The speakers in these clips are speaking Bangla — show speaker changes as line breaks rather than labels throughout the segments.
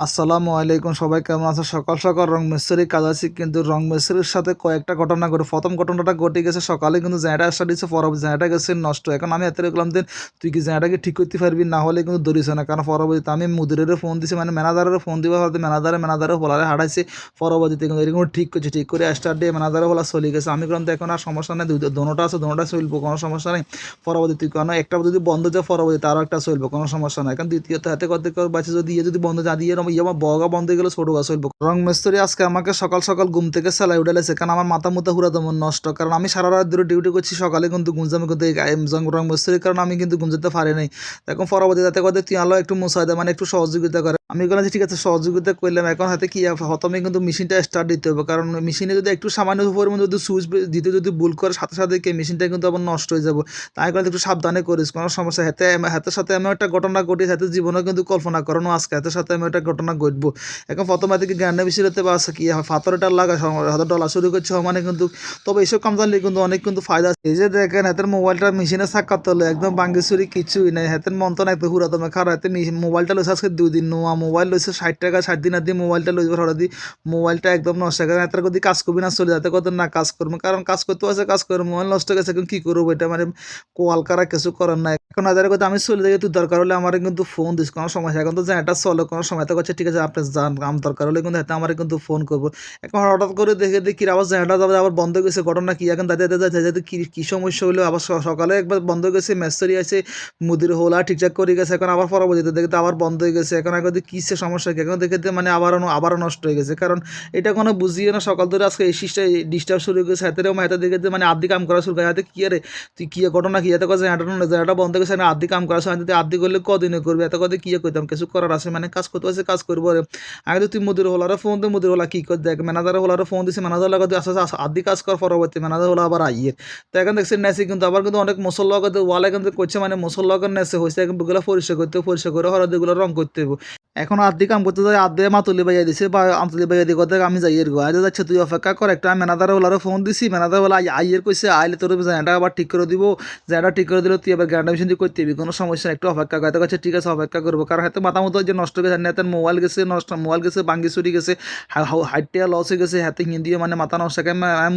আসসালামু আলাইকুম, সবাই কেমন আছে সকাল সকাল রং মিস্ত্রির কাজ আছে, কিন্তু রং মিস্ত্রির সাথে কয়েকটা ঘটনা ঘটে। প্রথম ঘটনাটা ঘটে গেছে সকালে, কিন্তু জ্যাঁটা স্টার্ট দিচ্ছে পরবর্তী জ্যাঁটা গেছে, নষ্ট। এখন আমি এত গেলাম দিন তুই কি জ্যাঁটাকে ঠিক করতে পারবি? না হলে কিন্তু ধরিস না। কারণ পরবর্তীতে আমি মুদিরের ফোন দিছি মানে ম্যানেজারের ফোন দিবা হয়তো ম্যানেজারে ম্যানেজারে বলারে হারাইছে। পরবর্তীতে কিন্তু এরকম ঠিক করছে, ঠিক করে স্টার্ট দিয়ে ম্যানেজারে বলা চলে গেছে। আমি কিন্তু এখন আর সমস্যা নেই দোনোটা আছে, দোনোটা চলবো, কোনো সমস্যা নেই। পরবর্তী তুই কারণ একটা যদি বন্ধ যায় পরবর্তী তারও একটা চলবে, কোনো সমস্যা নাই। কারণ দ্বিতীয়ত হাতে করতে বাচ্চা যদি ইয়ে যদি বন্ধ যা দিয়ে ইয়ে আমার বগা বন্ধ হয়ে গেলে, ছোট গাছ হইব। রং মিস্ত্রি আজকে আমাকে সকাল সকাল ঘুম থেকে সেলাই উঠালেছে কারণ আমার মাথা মুথা হুরা তেমন নষ্ট। কারণ আমি সারা রাত ধরে ডিউটি করছি, সকালে কিন্তু গুঞ্জামে করতে রং মিস্ত্রির কারণ আমি কিন্তু গুঞ্জাতে পারি নাই। এখন পরবর্তী তাতে কথা তুই আলো একটু মুসাই দেয় মানে একটু সহযোগিতা করে। আমি বললাম যে ঠিক আছে, সহযোগিতা করলাম এখন হাতে কি প্রথমে কিন্তু মেশিনটা স্টার্ট দিতে হবে কারণ মেশিনে যদি একটু সামান্য পরিমাণ যদি সুইচ দিতে যদি ভুল করে, সাথে সাথে কি মেশিনটা কিন্তু আবার নষ্ট হয়ে যাবে? তাই করে একটু সাবধানে করিস, কোনো সমস্যা হাতে হাতের সাথে আমি একটা ঘটনা ঘটি হাতে জীবনে কিন্তু কল্পনা করানো আজকে। হাতের সাথে আমি একটা ঘটনা ঘটবো। এখন প্রথমে থেকে জ্ঞান বিষয়তে বা আছে কি ফাতরটা লাগা হাতে ডলা শুরু করছে মানে কিন্তু। তবে এইসব কাম জানলে কিন্তু অনেক কিন্তু ফায়দা আছে। এই যে দেখেন, হাতের মোবাইলটা মেশিনে সাক্ষাৎ হলো। একদম বাঙ্গি কিছুই নাই। হাতের মন তো না একটু হুরা খারাপ হাতে মোবাইলটা লইছে আজকে দুই দিন, নোয়া মোবাইল লইছে ষাট টাকা ষাট দিন দিয়ে মোবাইলটা লইবার হঠাৎ মোবাইলটা একদম নষ্ট কারণ হাতের যদি কাজ করবি না চলে যাতে কত না কাজ করব কারণ কাজ করতে আছে, কাজ করব মোবাইল নষ্ট হয়ে গেছে এখন কী করব এটা মানে কোয়াল কারা কিছু করার নাই। এখন হাজারের কথা আমি চলে যাই তুই দরকার হলে আমার কিন্তু ফোন দিস কোনো সমস্যা এখন তো যা এটা চলে, কোনো সময় তো করছে ঠিক আছে, আপনি যান আম দরকার হলে কিন্তু হাতে আমার কিন্তু ফোন করব এখন হঠাৎ করে দেখে, দেখি আবার জানাটা যাবে আবার বন্ধ হয়ে গেছে, ঘটনা কি, এখন দাদা দাদা যাতে কি কি সমস্যা হলো, আবার সকালে একবার বন্ধ হয়ে গেছে মেসরি আছে মুদির হোলা ঠিকঠাক করে গেছে, এখন আবার পরবর্তীতে দেখতে আবার বন্ধ হয়ে গেছে, এখন এখন কিসে সমস্যা কি? এখন দেখে মানে আবারও আবারও নষ্ট হয়ে গেছে। কারণ এটা কোনো বুঝিয়ে না, সকাল ধরে আজকে এই সিস্টা ডিস্টার্ব শুরু হয়ে গেছে। হাতের হাতে দেখে মানে আর্ধি কাম করা শুরু করে। হাতে কি আরে, তুই কি ঘটনা কি? এত কথা জানাটা জানাটা বন্ধ গেছে না আর্ধি কাম করা শুরু তুই আর্ধি করলে কদিনে করবে? এত কথা কি করতাম কিছু করার আছে? মানে কাজ করতে আছে কাজ করব রে। আগে তো তুই মুদির হলারে ফোন দে মুদির হলা, কী কর দেখ। ম্যানেজার হলারে ফোন দিছে ম্যানেজার লাগা তুই আস্তে আস্তে আদি কাজ কর পরবর্তী। ম্যানেজার হলো আবার আইয়ে। তো এখন দেখছি নেছে কিন্তু আবার কিন্তু অনেক করতে ওয়ালে কিন্তু করছে মানে করে নেছে হয়েছে এখন এগুলো পরিষ্কার করতে, পরিষ্কার করে এগুলো রং করতে হবে এখন আর্ধি কাম করতে যাই আর্ধে মাতুলি বাইয়া দিছে, বা আমতুলি বাইয়া দিয়ে কথা আমি যাই এর গো আজ যাচ্ছে, তুই অপেক্ষা কর, একটা ম্যানেজার হলারে ফোন দিছি, ম্যানেজার বলা আইয়ের কইছে, আইলে তোর জায়গাটা আবার ঠিক করে দিব। জায়গাটা ঠিক করে দিলে তুই আবার গ্যারান্টি মেশিন করতে দিবি, কোনো সমস্যা একটু অপেক্ষা করে। তো কাছে ঠিক আছে, অপেক্ষা করব। কারণ হাতে মাথা মতো যে নষ্ট গেছে হাতে মোবাইল গেছে, নষ্ট মোবাইল গেছে বাঙ্গি চুরি গেছে হাইটটা লস হয়ে গেছে, হাতে হিন্দি মানে মাথা নষ্ট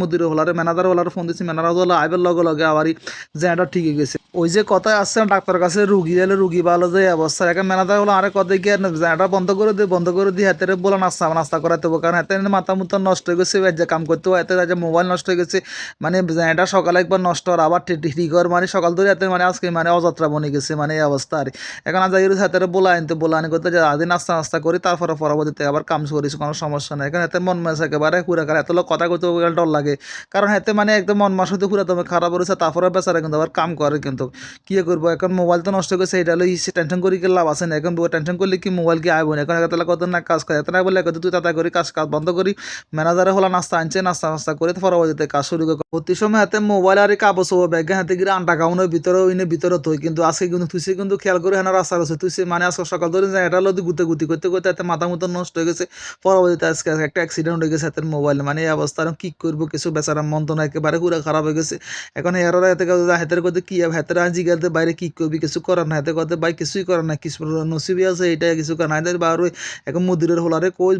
মুদির হলারে ম্যানেজার হলারে ফোন দিছি, ম্যানেজার ওলা আইবার লগে লগে আবারই জায়গাটা ঠিক হয়ে গেছে। ওই যে কথায় আসছে না, ডাক্তারের কাছে, রুগী এলে রুগী ভালো যে অবস্থা। এখন ম্যানেজার ওলা আরে কথা গিয়ে জায়গাটা বন্ধ করে দে, বন্ধ করে দিয়ে হাতের বলে নাস্তা নাস্তা করাতে হবে। কারণ হাতে মাথা মুথা নষ্ট হয়ে গেছে যে কাম করতে হয় হাতে যে মোবাইল নষ্ট হয়ে গেছে। মানে জায়গাটা সকালে একবার নষ্ট আর আবার ঠিক ঠিক হওয়ার মানে সকাল ধরে হাতে মানে আজকে মানে অযাত্রা বনে গেছে মানে এই অবস্থা আর। এখন আজ হাতের বলা আনতে, বলা আনি করতে যে আদি নাস্তা নাস্তা করি, তারপরে পরবর্তীতে আবার কাম করিস, কোনো সমস্যা নেই। এখন এতে মন মেসে একেবারে পুরা করে এত লোক কথা করতে ডর লাগে। কারণ হাতে মানে একদম মন মাস হতে পুরা তুমি খারাপ করেছে, তারপরে বেচারা কিন্তু আবার কাম করে কিন্তু। কি করব? এখন মোবাইল তো নষ্ট করছে এটা হলো টেনশন করি কি লাভ আছে না। এখন টেনশন করলে কি মোবাইল কি আইব এখন এত কত না কাজ করে না বলে তুই তাতা করি, কাজ কাজ বন্ধ করি। ম্যানেজারে হলো নাস্তা আনছে, নাস্তা নাস্তা করে তো পরবর্তীতে কাজ শুরু করে। প্রতি সময় হাতে মোবাইল আর কাগজ হব ব্যাগে হাতে গিয়ে আন্ডা কাউনের ভিতরে ওইনে ভিতরে তুই কিন্তু আজকে কিন্তু তুই কিন্তু খেয়াল করে হ্যাঁ রাস্তা আছে তুই মানে আজকে সকাল ধরে যায় এটা হলো গুতে গুতি করতে করতে হাতে মাথা মতো নষ্ট হয়ে গেছে। পরবর্তীতে আজকে একটা অ্যাক্সিডেন্ট হয়ে গেছে হাতের মোবাইল মানে এই অবস্থা, এখন কি করব? কিছু বেচারা তো না, একেবারে পুরো খারাপ হয়ে গেছে। এখন এরা হাতে হাতের করতে কি হাতের আজি গাতে বাইরে কি করবি? কিছু করার না হাতে করতে ভাই কিছুই করার না কিছু নসিবি আছে এটা কিছু করার না বাইরে এখন মুদিরের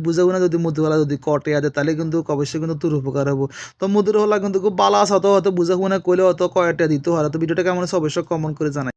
বুঝাবো না, যদি মুদির যদি কটে আছে তাহলে কিন্তু অবশ্যই কিন্তু তোর উপকার হব। তো মুদির হলা কিন্তু খুব বালা আছে হয়তো বুঝাবো না, কইলে হয়তো কয়টা দিতে হয় তো ভিডিওটা কেমন আছে? অবশ্যই কমন করে জানাই।